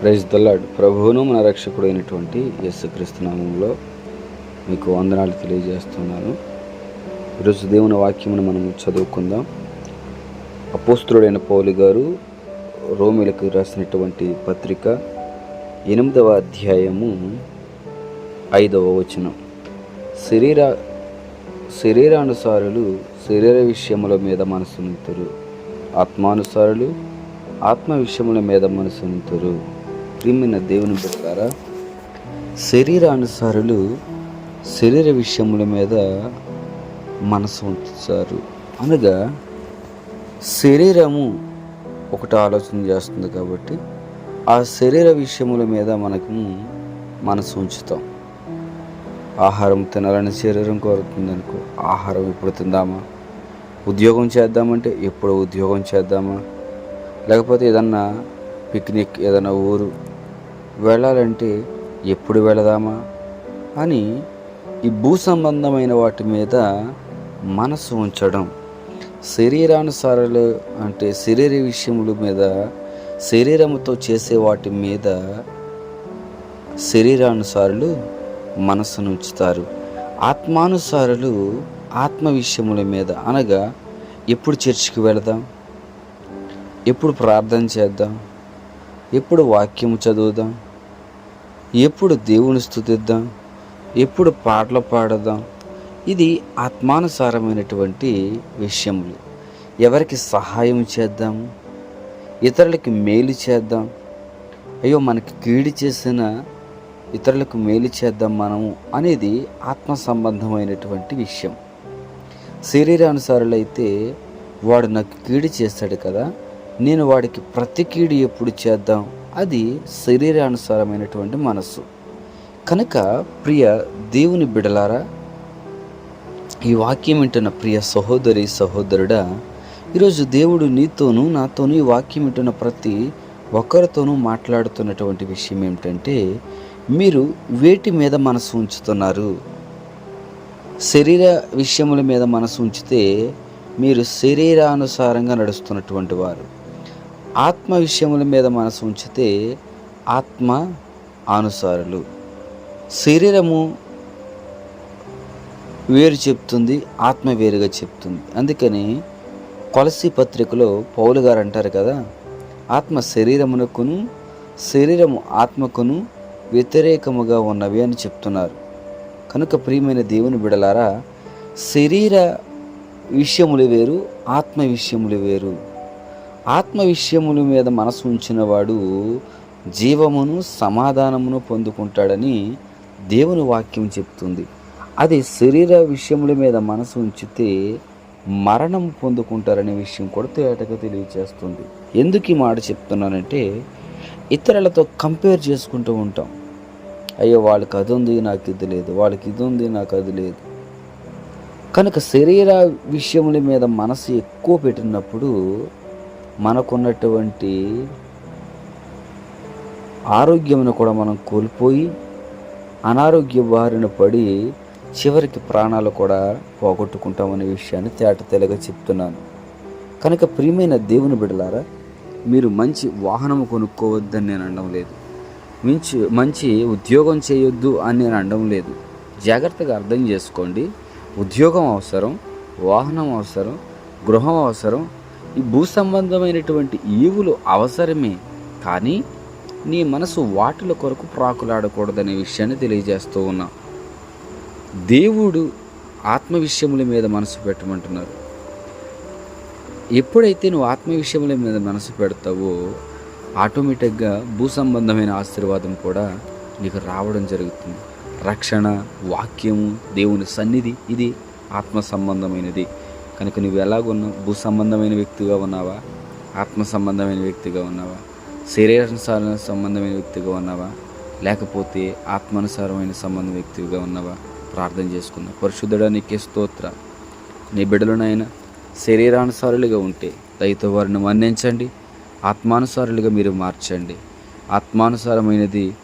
Praise దల్లాడ్ ప్రభువును మన రక్షకుడు అయినటువంటి యేసుక్రీస్తు నామంలో మీకు వందనాలు తెలియజేస్తున్నాను. ఈరోజు దేవుని వాక్యమును మనం చదువుకుందాం. అపోస్తుడైన పౌలు గారు రోమిలకు రాసినటువంటి పత్రిక ఎనిమిదవ అధ్యాయము ఐదవ వచనం. శరీర శరీరానుసారులు శరీర విషయముల మీద మనసు నింతురు ఆత్మానుసారులు ఆత్మ విషయముల మీద మనసు క్రిమిన ప్రియమైన దేవుని బిడ్డారా శరీరానుసారులు శరీర విషయముల మీద మనసు ఉంచుతారు అనగా శరీరము ఒకటి ఆలోచన చేస్తుంది కాబట్టి ఆ శరీర విషయముల మీద మనకు మనసు ఉంచుతాం. ఆహారం తినాలని శరీరం కోరుతుంది అనుకో ఆహారం ఎప్పుడు తిందామా? ఉద్యోగం చేద్దామంటే ఎప్పుడు ఉద్యోగం చేద్దామా? లేకపోతే ఏదన్నా పిక్నిక్ ఏదైనా ఊరు వెళ్ళాలంటే ఎప్పుడు వెళదామా అని ఈ భూ సంబంధమైన వాటి మీద మనసు ఉంచడం శరీరానుసారాలు అంటే శరీర విషయముల మీద శరీరముతో చేసే వాటి మీద శరీరానుసారులు మనసును ఉంచుతారు. ఆత్మానుసారులు ఆత్మ విషయముల మీద అనగా ఎప్పుడు చర్చికి వెళదాం? ఎప్పుడు ప్రార్థన చేద్దాం? ఎప్పుడు వాక్యం చదువుదాం? ఎప్పుడు దేవుని స్థుతిద్దాం? ఎప్పుడు పాటలు పాడదాం? ఇది ఆత్మానుసారమైనటువంటి విషయములు. ఎవరికి సహాయం చేద్దాము ఇతరులకి మేలు చేద్దాం? అయ్యో మనకి కీడి చేసిన ఇతరులకు మేలు చేద్దాం మనము అనేది ఆత్మ సంబంధమైనటువంటి విషయం. శరీరానుసారులైతే వాడు నాకు కీడి చేస్తాడు కదా నేను వాడికి ప్రతికీడు ఎప్పుడు చేద్దాం? అది శరీరానుసారమైనటువంటి మనస్సు. కనుక ప్రియ దేవుని బిడలారా ఈ వాక్యం వింటున్న ప్రియ సహోదరి సహోదరుడా ఈరోజు దేవుడు నీతోనూ నాతోనూ ఈ వాక్యం వింటున్న ప్రతి ఒక్కరితోనూ మాట్లాడుతున్నటువంటి విషయం ఏమిటంటే మీరు వేటి మీద మనసు ఉంచుతున్నారు? శరీర విషయముల మీద మనసు ఉంచితే మీరు శరీరానుసారంగా నడుస్తున్నటువంటి వారు. ఆత్మ విషయముల మీద మనసు ఉంచితే ఆత్మ అనుసారులు. శరీరము వేరు చెప్తుంది ఆత్మ వేరుగా చెప్తుంది. అందుకని కొలసి పత్రికలో పౌలు గారు అంటారు కదా ఆత్మ శరీరమునకును శరీరము ఆత్మకును వ్యతిరేకముగా ఉన్నవి అని చెప్తున్నారు. కనుక ప్రియమైన దేవుని బిడలారా శరీర విషయములు వేరు ఆత్మ విషయములు వేరు. ఆత్మ విషయముల మీద మనసు ఉంచినవాడు జీవమును సమాధానమును పొందుకుంటాడని దేవుని వాక్యం చెప్తుంది. అది శరీర విషయముల మీద మనసు ఉంచితే మరణం పొందుకుంటారనే విషయం కూడా తేటగా తెలియచేస్తుంది. ఎందుకు ఈ మాట చెప్తున్నానంటే ఇతరులతో కంపేర్ చేసుకుంటూ ఉంటాం. అయ్యో వాళ్ళకి అది ఉంది నాకు ఇది లేదు వాళ్ళకి ఇది ఉంది నాకు అది లేదు. కనుక శరీర విషయముల మీద మనసు ఎక్కువ పెట్టినప్పుడు మనకున్నటువంటి ఆరోగ్యమును కూడా మనం కోల్పోయి అనారోగ్య బారిన పడి చివరికి ప్రాణాలు కూడా పోగొట్టుకుంటామనే విషయాన్ని తేట తెలగా చెప్తున్నాను. కనుక ప్రియమైన దేవుని బిడలారా మీరు మంచి వాహనం కొనుక్కోవద్దని నేను అనడం లేదు. మంచి మంచి ఉద్యోగం చేయొద్దు అని నేను అనడం లేదు. జాగ్రత్తగా అర్థం చేసుకోండి. ఉద్యోగం అవసరం వాహనం అవసరం గృహం అవసరం ఈ భూ సంబంధమైనటువంటి ఈవులు అవసరమే కానీ నీ మనసు వాటిల కొరకు ప్రాకులాడకూడదనే విషయాన్ని తెలియజేస్తూ ఉన్నా. దేవుడు ఆత్మ విషయముల మీద మనసు పెట్టమంటున్నారు. ఎప్పుడైతే నువ్వు ఆత్మ విషయముల మీద మనసు పెడతావో ఆటోమేటిక్గా భూ సంబంధమైన ఆశీర్వాదం కూడా నీకు రావడం జరుగుతుంది. రక్షణ వాక్యము దేవుని సన్నిధి ఇది ఆత్మ సంబంధమైనది. కనుక నువ్వు ఎలాగున్నావు భూ సంబంధమైన వ్యక్తిగా ఉన్నావా? ఆత్మ సంబంధమైన వ్యక్తిగా ఉన్నావా? శరీరానుసార సంబంధమైన వ్యక్తిగా ఉన్నావా? లేకపోతే ఆత్మానుసారమైన సంబంధం వ్యక్తిగా ఉన్నావా? ప్రార్థన చేసుకుందాం. పరిశుద్ధుడా నీకే స్తోత్ర. నీ బిడ్డలనైనా శరీరానుసారులుగా ఉంటే దయతో వారిని మన్నించండి. ఆత్మానుసారులుగా మీరు మార్చండి. ఆత్మానుసారమైనది